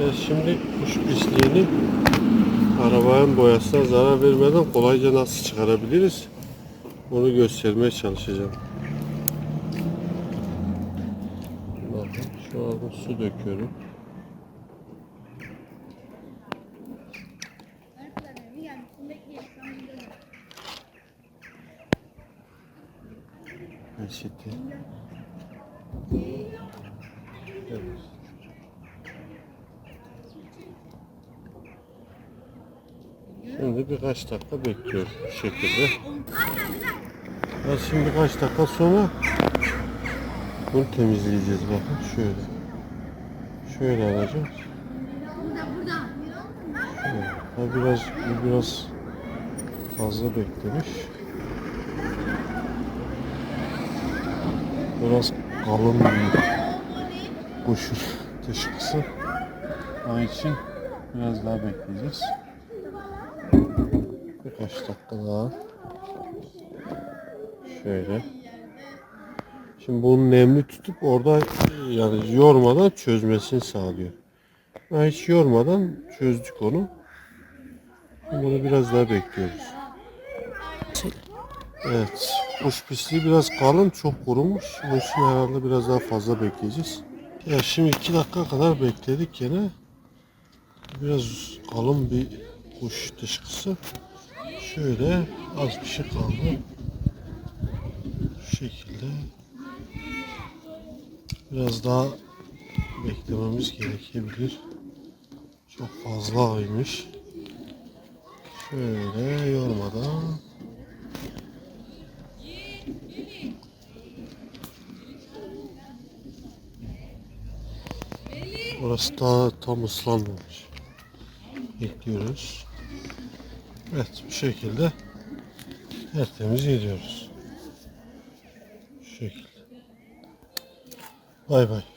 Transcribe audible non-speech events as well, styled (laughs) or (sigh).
Evet, şimdi kuş pisliğini arabanın boyasına zarar vermeden kolayca nasıl çıkarabiliriz? Onu göstermeye çalışacağım. Bakın şu anda su döküyorum. Peçete. Evet. Şimdi birkaç dakika bekliyoruz bu şekilde. Ya şimdi birkaç dakika sonra bunu temizleyeceğiz bakın şöyle. Şöyle alacağız. Ha biraz biraz fazla beklemiş. Biraz kalın bir kuşun dışkısı. (laughs) Onun için biraz daha bekleyeceğiz. Birkaç dakika daha. Şöyle. Şimdi bunu nemli tutup orada yani yormadan çözmesini sağlıyor. Ha, hiç yormadan çözdük onu. Şimdi Bunu biraz daha bekliyoruz. Evet. Kuş pisliği biraz kalın, çok kurumuş. Onun için herhalde biraz daha fazla bekleyeceğiz. Ya şimdi iki dakika kadar bekledik gene. Biraz kalın bir kuş dışkısı. Şöyle az bir şey kaldı. Şu şekilde. Biraz daha beklememiz gerekebilir. Çok fazla aymış. Şöyle yormadan. Burası daha tam ıslanmamış. Bekliyoruz. Evet bu şekilde tertemiz gidiyoruz. Şu şekilde. Bay bay.